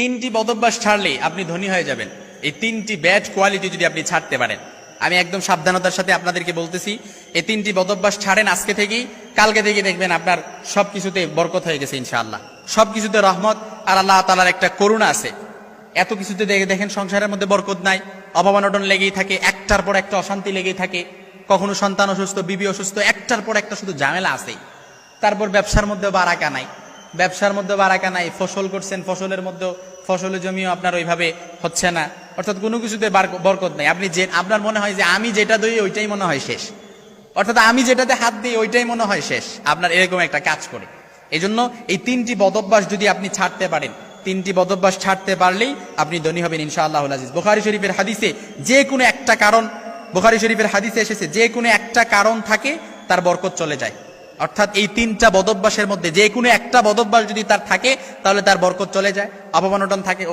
তিনটি বদভ্যাস ছাড়লেই আপনি ধনী হয়ে যাবেন। এই তিনটি ব্যাড কোয়ালিটি যদি আপনি ছাড়তে পারেন। আমি একদম সাবধানতার সাথে আপনাদেরকে বলতেছি, এই তিনটি বদভ্যাস ছাড়েন আজকে থেকেই, কালকে থেকে দেখবেন আপনার সবকিছুতে বরকত হয়ে গেছে ইনশাআল্লাহ। সবকিছুতে রহমত আর আল্লাহ তালার একটা করুণা আছে। এত কিছুতে দেখে দেখেন সংসারের মধ্যে বরকত নাই অভাবানটন লেগেই থাকে, একটার পর একটা অশান্তি লেগেই থাকে। কখনো সন্তান অসুস্থ, বিবি অসুস্থ, একটার পর একটা শুধু ঝামেলা আছে তারপর ব্যবসার মধ্যে বারাকা নাই। ব্যবসার মধ্যে বারাকা নাই, ফসল করছেন, ফসলের মধ্যে ফসলের জমিও আপনার ওইভাবে হচ্ছে না। অর্থাৎ কোনো কিছুতে বার- বরকত নাই। আপনি যে আপনার মনে হয় যে আমি যেটা দিই, ওইটাই মনে হয় শেষ। অর্থাৎ আমি যেটাতে হাত দিই, ওইটাই মনে হয় শেষ। আপনার এরকম একটা কাজ করে। এই জন্য এই তিনটি বদভ্যাস যদি আপনি ছাড়তে পারেন, তিনটি বদভ্যাস ছাড়তে পারলেই আপনি ধনী হবেন ইনশাআল্লাহ আজিজ। বোখারি শরীফের হাদিসে যে কোনো একটা কারণ বোখারি শরীফের হাদিসে এসেছে, যে কোনো একটা কারণ থাকে, তার বরকত চলে যায়। অর্থাৎ এই তিনটা বদভ্যাসের মধ্যে যে কোনো একটা বদভ্যাস যদি তার থাকে, তাহলে তার বরকত চলে যায়। অভাবানটন থাকে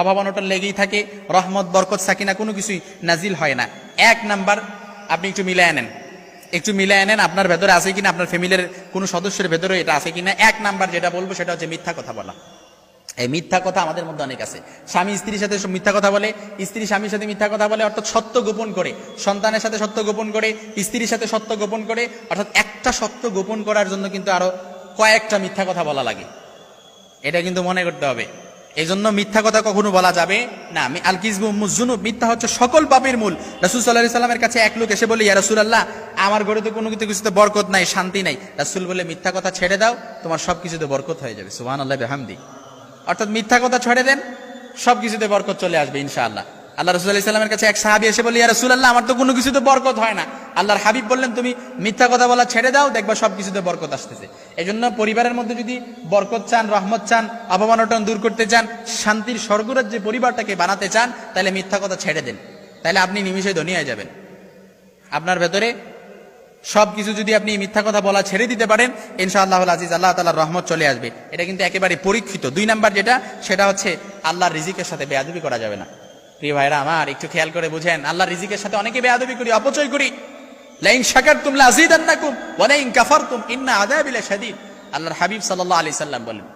অভাবানটন লেগেই থাকে, রহমত, বরকত, সাকিনা কোনো কিছুই নাজিল হয় না। এক নাম্বার, আপনি একটু মিলে আনেন একটু মিলে আনেন আপনার ভেতরে আছে কিনা, আপনার ফ্যামিলির কোনো সদস্যের ভেতরে এটা আছে কিনা। এক নাম্বার যেটা বলব, সেটা হচ্ছে মিথ্যা কথা বলা। এই মিথ্যা কথা আমাদের মধ্যে অনেক আছে। স্বামী স্ত্রীর সাথে মিথ্যা কথা বলে, স্ত্রী স্বামীর সাথে মিথ্যা কথা বলে, অর্থাৎ সত্য গোপন করে। সন্তানের সাথে সত্য গোপন করে, স্ত্রীর সাথে সত্য গোপন করে, অর্থাৎ একটা সত্য গোপন করার জন্য কিন্তু আরও কয়েকটা মিথ্যা কথা বলা লাগে। এটা কিন্তু মনে করতে হবে। এই জন্য মিথ্যা কথা কখনো বলা যাবে না। আমি আল কিসবু মিথ্যা হচ্ছে সকল পাপের মূল। রাসূল আলাইহি সাল্লামের কাছে এক লোক এসে বলে ইয়া রাসুল আল্লাহ আমার ঘরে তো কোনো কিছু কিছুতে বরকত নাই, শান্তি নাই। রাসূল বলে মিথ্যা কথা ছেড়ে দাও, তোমার সব কিছুতে বরকত হয়ে যাবে। সুবহানাল্লাহি, বিহামদি। অর্থাৎ মিথ্যা কথা ছেড়ে দেন সব কিছুতে বরকত চলে আসবে ইনশাআল্লাহ। আল্লাহ রসুল আলাইহি সাল্লামের কাছে এক সাহাবী এসে বলে ইয়া রাসূলুল্লাহ, আমার তো কোনো কিছুতে বরকত হয় না। আল্লাহর হাবিব বললেন, তুমি মিথ্যা কথা বলা ছেড়ে দাও, দেখবা সব কিছুতে বরকত আসতেছে। এই জন্য পরিবারের মধ্যে যদি বরকত চান, রহমত চান অপমানটন দূর করতে চান, শান্তির স্বর্গরাজ্যে পরিবারটাকে বানাতে চান, তাহলে মিথ্যা কথা ছেড়ে দেন। তাহলে আপনি নিমিষে ধনী হয়ে যাবেন। আপনার ভেতরে সব কিছু যদি আপনি মিথ্যা কথা বলা ছেড়ে দিতে পারেন ইনশাআল্লাহ আজিজ, আল্লাহ তালার রহমত চলে আসবে। এটা কিন্তু একেবারে পরীক্ষিত। দুই নাম্বার যেটা, সেটা হচ্ছে আল্লাহর রিজিকের সাথে বেয়াদবি করা যাবে না। প্রিয় ভাইরা আমার, একটু খেয়াল করে বুঝেন, আল্লাহর রিজিকের সাথে অনেকে বেয়াদবি করি, অপচয় করি। তুম ইন্না আল্লাহর হাবিব সাল্লাল্লাহু আলাইহি সাল্লাম বলেন,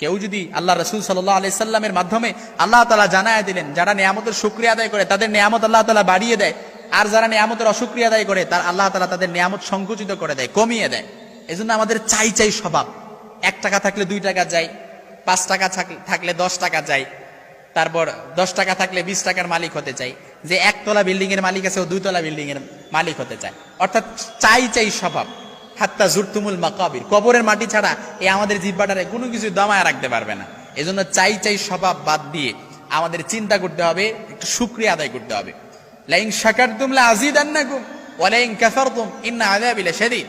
কেউ যদি আল্লাহ রসুল সাল্লাহ আলি সাল্লামের মাধ্যমে আল্লাহ তালা জানায় দিলেন, যারা নিয়ামতের শুক্রিয়া আদায় করে, তাদের নিয়ামত আল্লাহ তালা বাড়িয়ে দেয় আর যারা নিয়ামতের অসুক্রিয়া আদায় করে, তার আল্লাহ তালা তাদের নিয়ামত সংকুচিত করে দেয়, কমিয়ে দেয়। এজন্য আমাদের চাই চাই স্বভাব। এক টাকা থাকলে দুই টাকা যায়, পাঁচ টাকা থাক- থাকলে দশ টাকা যায়, তারপর দশ টাকা থাকলে বিশ টাকার মালিক হতে চাই। যে একতলা বিল্ডিং এর মালিক আছে, ও দুইতলা বিল্ডিং এর মালিক হতে চায়। অর্থাৎ চাই চাই স্বভাব। হাত্তা জুরতুমুল মাকাবির। কবরের মাটি ছাড়া এই আমাদের জিব্বাটারে কোনো কিছু দমায় রাখতে পারবে না। এজন্য চাই চাই স্বভাব বাদ দিয়ে আমাদের চিন্তা করতে হবে, একটু শুক্রিয়া আদায় করতে হবে। লাইন শাকার তুমলা আজিদ আন্নাকুম ওয়ালাইন কাফারতুম, ইন্না আযাবিলা শাদীদ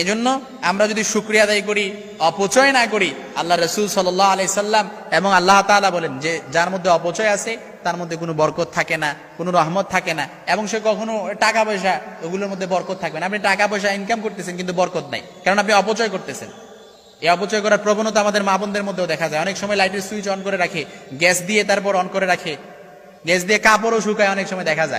এজন্য আমরা যদি শুক্রিয়া আদায় করি, অপচয় না করি, আল্লাহ রসুল সাল্লাহ আলাই সাল্লাম এবং আল্লাহ তাআলা বলেন যে যার মধ্যে অপচয় আছে, তার মধ্যে কোনো বরকত থাকে না, কোনো রহমত থাকে না এবং সে কখনো টাকা পয়সা, ওগুলোর মধ্যে বরকত থাকবে না। আপনি টাকা পয়সা ইনকাম করতেছেন কিন্তু বরকত নাই, কারণ আপনি অপচয় করতেছেন। এই অপচয় করার প্রবণতা আমাদের মা বোনদের মধ্যেও দেখা যায়। অনেক সময় লাইটের সুইচ অন করে রাখে, গ্যাস দিয়ে তারপর অন করে রাখে, গ্যাস দিয়ে কাপড়ও শুকায় অনেক সময় দেখা যায়।